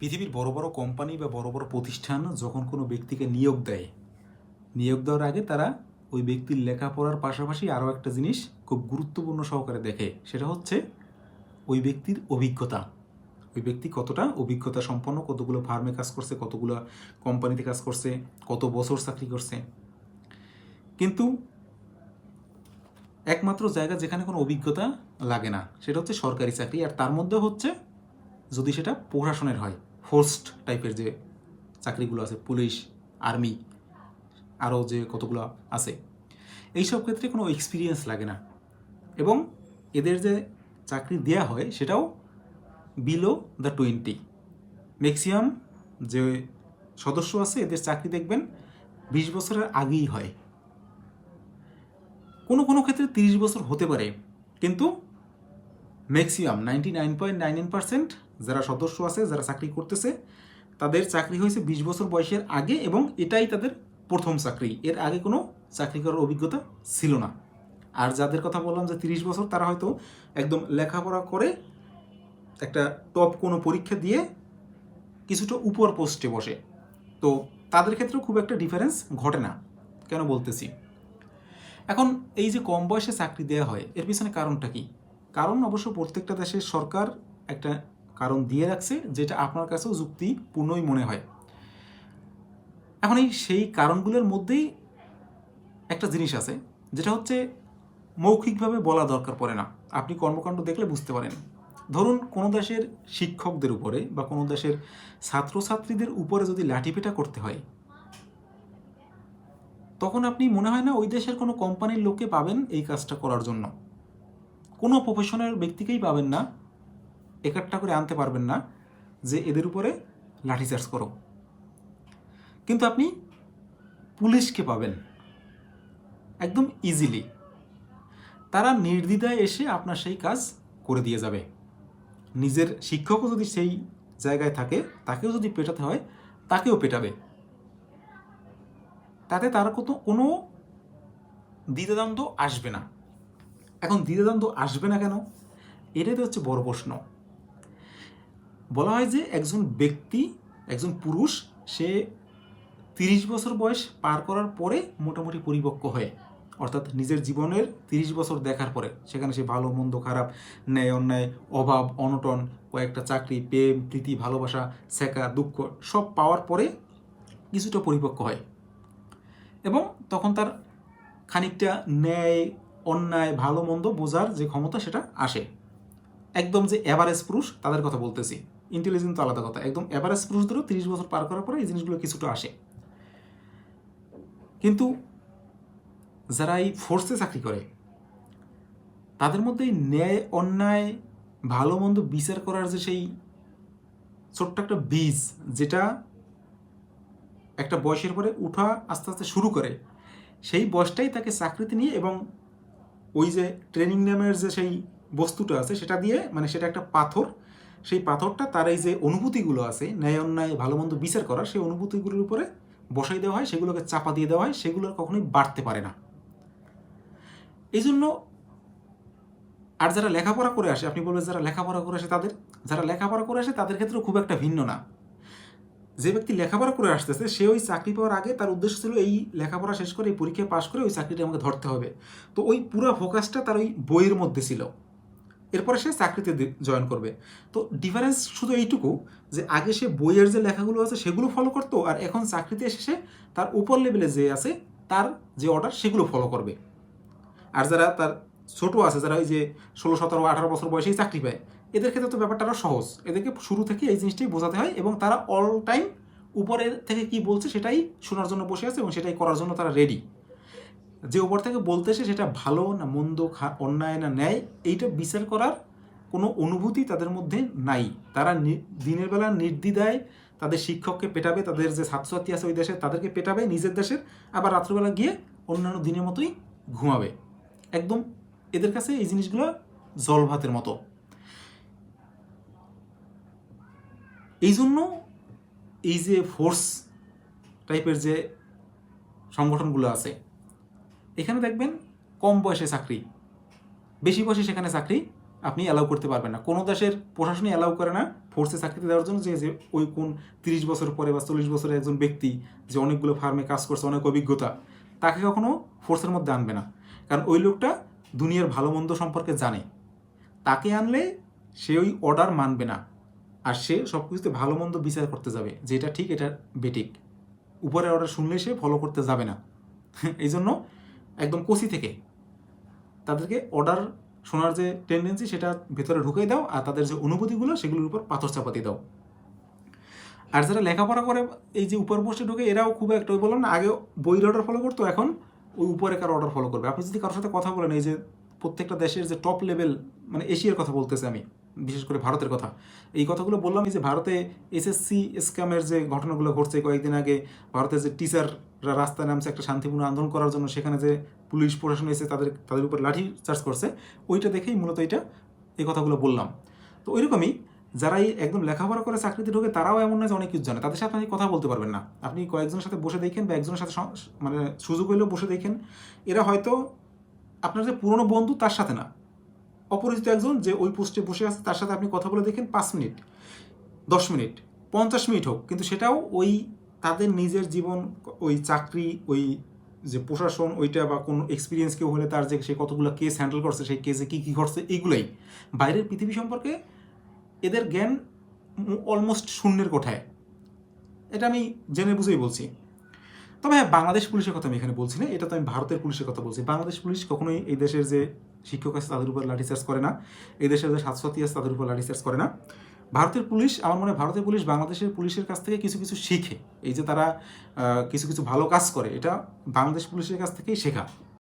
পৃথিবীর বড় বড় কোম্পানি বা বড় বড় প্রতিষ্ঠান যখন কোনো ব্যক্তিকে নিয়োগ দেয়, নিয়োগ দেওয়ার আগে তারা ওই ব্যক্তির লেখাপড়ার পাশাপাশি আরও একটা জিনিস খুব গুরুত্বপূর্ণ সহকারে দেখে, সেটা হচ্ছে ওই ব্যক্তির অভিজ্ঞতা। ওই ব্যক্তি কতটা অভিজ্ঞতা সম্পন্ন, কতগুলো ফার্মে কাজ করছে, কতগুলো কোম্পানিতে কাজ করছে, কত বছর চাকরি করছে। কিন্তু একমাত্র জায়গা যেখানে কোনো অভিজ্ঞতা লাগে না, সেটা হচ্ছে সরকারি চাকরি, আর তার মধ্যে হচ্ছে যদি সেটা প্রশাসনের হয়। ফোর্সড টাইপের যে চাকরিগুলো আছে পুলিশ আর্মি আরও যে কতগুলো আছে, এইসব ক্ষেত্রে কোনো এক্সপিরিয়েন্স লাগে না। এবং এদের যে চাকরি দেয়া হয়, সেটাও বিলো দ্য টোয়েন্টি ম্যাক্সিমাম যে সদস্য আছে, এদের চাকরি দেখবেন বিশ বছরের আগেই হয়। কোনো কোনো ক্ষেত্রে তিরিশ বছর হতে পারে, কিন্তু maximum ninety nine point nine nine percent যারা সদস্য আছে, যারা চাকরি করতেছে, তাদের চাকরি হয়েছে বিশ বছর বয়সের আগে এবং এটাই তাদের প্রথম চাকরি। এর আগে কোনো চাকরি করার অভিজ্ঞতা ছিল না। আর যাদের কথা বললাম যে তিরিশ বছর, তারা হয়তো একদম লেখাপড়া করে একটা টপ কোনো পরীক্ষা দিয়ে কিছুটা উপর পোস্টে বসে। তো তাদের ক্ষেত্রেও খুব একটা ডিফারেন্স ঘটে না, কেন বলতেছি? এখন এই যে কম বয়সে চাকরি দেওয়া হয়, এর পিছনে কারণটা কি? কারণ অবশ্য প্রত্যেকটা দেশের সরকার একটা কারণ দিয়ে রাখছে যেটা আপনার কাছেও যুক্তিপূর্ণই মনে হয়। এখন এই সেই কারণগুলোর মধ্যেই একটা জিনিস আছে, যেটা হচ্ছে মৌখিকভাবে বলা দরকার পড়ে না। আপনি কর্মকাণ্ড দেখলে বুঝতে পারেন। ধরুন কোনো দেশের শিক্ষকদের উপরে বা কোনো দেশের ছাত্রছাত্রীদের উপরে যদি লাঠিপেটা করতে হয়, তখন আপনি মনে হয় না ওই দেশের কোনো কোম্পানির লোককে পাবেন এই কাজটা করার জন্য। কোনো প্রফেশনের ব্যক্তিকেই পাবেন না। একাট্টা করে আনতে পারবেন না যে এদের উপরে লাঠিচার্জ করো। কিন্তু আপনি পুলিশকে পাবেন। একদম ইজিলি তারা নির্দ্বিধায় এসে আপনার সেই কাজ করে দিয়ে যাবে। নিজের শিক্ষকও যদি সেই জায়গায় থাকে, তাকেও যদি পেটাতে হয়, তাকেও পেটাবে। তাতে তার কত কোনো দ্বিধাদ্বন্দ্ব আসবে না। এখন দ্বিধাদ্বন্দ্ব আসবে না কেন? এটাই তো হচ্ছে বড় প্রশ্ন। বলা হয় যে একজন ব্যক্তি, একজন পুরুষ, সে তিরিশ বছর বয়স পার করার পরে মোটামুটি পরিপক্ক হয়, অর্থাৎ নিজের জীবনের তিরিশ বছর দেখার পরে, সেখানে সে ভালো, মন্দ, খারাপ, ন্যায়, অন্যায়, অভাব, অনটন, কয়েকটা চাকরি, প্রেম, প্রীতি, ভালোবাসা, শেখা, দুঃখ, সব পাওয়ার পরে কিছুটা পরিপক্ক হয়। এবং তখন তার খানিকটা ন্যায়, অন্যায়, ভালো, মন্দ বোঝার যে ক্ষমতা সেটা আসে। একদম যে অ্যাভারেজ পুরুষ, তাদের কথা বলতেছি। ইন্টেলিজেন্স তো আলাদা কথা। একদম অ্যাভারেজ পুরুষদেরও তিরিশ বছর পার করার পরে এই জিনিসগুলো কিছুটা আসে। কিন্তু যারা এই ফোর্সে চাকরি করে, তাদের মধ্যে এই ন্যায়, অন্যায়, ভালো মন্দ বিচার করার যে সেই ছোট্ট একটা বীজ, যেটা একটা বয়সের পরে উঠা আস্তে আস্তে শুরু করে, সেই বয়সটাই তাকে চাকরিতে নিয়ে এবং ওই যে ট্রেনিং নামের যে সেই বস্তুটা আছে, সেটা দিয়ে মানে সেটা একটা পাথর সেই পাথরটা, তার এই যে অনুভূতিগুলো আছে, ন্যায় অন্যায়, ভালো মন্দ বিচার করার সেই অনুভূতিগুলোর উপরে বসাই দেওয়া হয়, সেগুলোকে চাপা দিয়ে দেওয়া হয়, সেগুলো কখনোই বাড়তে পারে না। এই জন্য আর যারা লেখাপড়া করে আসে, আপনি বলবেন যারা লেখাপড়া করে আসে তাদের, যারা লেখাপড়া করে আসে তাদের ক্ষেত্রে খুব একটা ভিন্ন না। যে ব্যক্তি লেখাপড়া করে আসতেছে, সে ওই চাকরি পাওয়ার আগে তার উদ্দেশ্য ছিল এই লেখাপড়া শেষ করে, এই পরীক্ষায় পাশ করে ওই চাকরিটা আমাকে ধরতে হবে। তো ওই পুরো ফোকাসটা তার ওই বইয়ের মধ্যে ছিল। এরপরে সে চাকরিতে জয়েন করবে। তো ডিফারেন্স শুধু এইটুকু যে আগে সে বইয়ের যে লেখাগুলো আছে সেগুলো ফলো করতো আর এখন চাকরিতে এসে সে তার উপর লেভেলে যে আছে তার যে অর্ডার সেগুলো ফলো করবে। আর যারা তার ছোট আছে, যারা ওই যে ষোলো, সতেরো, আঠারো বছর বয়সেই চাকরি পায়, এদের ক্ষেত্রে তো ব্যাপারটা আরও সহজ। এদেরকে শুরু থেকে এই জিনিসটাই বোঝাতে হয় এবং তারা অল টাইম উপরের থেকে কি বলছে সেটাই শোনার জন্য বসে আছে এবং সেটাই করার জন্য তারা রেডি যে ওপর থেকে বলতেছে সেটা ভালো না মন্দ অন্যায় না ন্যায়, এইটা বিচার করার কোনো অনুভূতি তাদের মধ্যে নাই। তারা দিনের বেলা নির্দ্বিধায় তাদের শিক্ষককে পেটাবে, তাদের যে ছাত্রছাত্রী আছে ওই দেশে তাদেরকে পেটাবে, নিজের দেশের, আবার রাত্রবেলা গিয়ে অন্যান্য দিনের মতোই ঘুমাবে। একদম এদের কাছে এই জিনিসগুলো জল ভাতের মতো। এই জন্য এই যে ফোর্স টাইপের যে সংগঠনগুলো আছে এখানে দেখবেন কম বয়সে চাকরি। বেশি বয়সে সেখানে চাকরি আপনি অ্যালাউ করতে পারবেন না। কোনো দেশের প্রশাসনই অ্যালাউ করে না ফোর্সে চাকরিতে দেওয়ার জন্য যে ওই কোন তিরিশ বছর পরে বা চল্লিশ বছরের একজন ব্যক্তি যে অনেকগুলো ফার্মে কাজ করছে, অনেক অভিজ্ঞতা, তাকে কখনো ফোর্সের মধ্যে আনবে না। কারণ ওই লোকটা দুনিয়ার ভালো মন্দ সম্পর্কে জানে। তাকে আনলে সে ওই অর্ডার মানবে না। আর সে সব কিছুতে ভালো মন্দ বিচার করতে যাবে যে এটা ঠিক, এটা বেটিক উপরে অর্ডার শুনলে সে ফলো করতে যাবে না। এই জন্য একদম কষি থেকে। তাদেরকে অর্ডার শোনার যে টেন্ডেন্সি সেটা ভেতরে ঢুকিয়ে দাও আর তাদের যে অনুভূতিগুলো সেগুলোর উপর পাথর চাপাতি দাও। আর যারা লেখাপড়া করে, এই যে উপর পোস্টে ঢুকে, এরাও খুব একটা, ওই বললাম না, আগে বইয়ের অর্ডার ফলো করতো, এখন ওই উপরে কারও অর্ডার ফলো করবে? আপনি যদি কারোর সাথে কথা বলেন, এই যে প্রত্যেকটা দেশের যে টপ লেভেল মানে এশিয়ার কথা বলতেছে আমি বিশেষ করে ভারতের কথা। এই কথাগুলো বললাম যে ভারতে এসএসসি স্ক্যামের যে ঘটনাগুলো ঘটছে কয়েকদিন আগে ভারতের যে টিচাররা রাস্তায় নামছে একটা শান্তিপূর্ণ আন্দোলন করার জন্য, সেখানে যে পুলিশ প্রশাসন এসে তাদের তাদের উপর লাঠি চার্জ করছে, ওইটা দেখেই মূলত এটা, এই কথাগুলো বললাম। তো ওইরকমই যারা এই একদম লেখাপড়া করে চাকরিতে ঢোকে, তারাও এমন না যে অনেক কিছু জানে। তাদের সাথে আপনি কথা বলতে পারবেন না। আপনি কয়েকজনের সাথে বসে দেখেন বা একজনের সাথে মানে সুযোগ হইলেও বসে দেখেন। এরা হয়তো আপনার যে পুরনো বন্ধু তার সাথে না। অপরিচিত একজন যে ওই পোস্টে বসে আছে, তার সাথে আপনি কথা বলে দেখেন পাঁচ মিনিট, দশ মিনিট, পঞ্চাশ মিনিট হোক, কিন্তু সেটাও ওই তাদের নিজের জীবন, ওই চাকরি, ওই যে প্রশাসন, ওইটা বা কোনো এক্সপিরিয়েন্স কেউ হলে তার যে সে কতগুলো কেস হ্যান্ডেল করছে, সেই কেসে কী কী ঘটছে এইগুলোই বাইরের পৃথিবী সম্পর্কে এদের জ্ঞান অলমোস্ট শূন্যের কোঠায়। এটা আমি জেনে বুঝেই বলছি। তবে হ্যাঁ বাংলাদেশ পুলিশের কথা আমি এখানে বলছি না, এটা তো আমি ভারতের পুলিশের কথা বলছি। বাংলাদেশ পুলিশ কখনোই এই দেশের যে শিক্ষক আছে, তাদের উপর লাঠিচার্জ করে না। এই দেশের যে স্বাস্থ্যসাথী আছে, তাদের উপর লাঠিচার্জ করে না। ভারতের পুলিশ, আমার মনে হয় ভারতের পুলিশ বাংলাদেশের পুলিশের কাছ থেকে কিছু কিছু শিখে। এই যে তারা কিছু কিছু ভালো কাজ করে, এটা বাংলাদেশ পুলিশের কাছ থেকেই শেখা।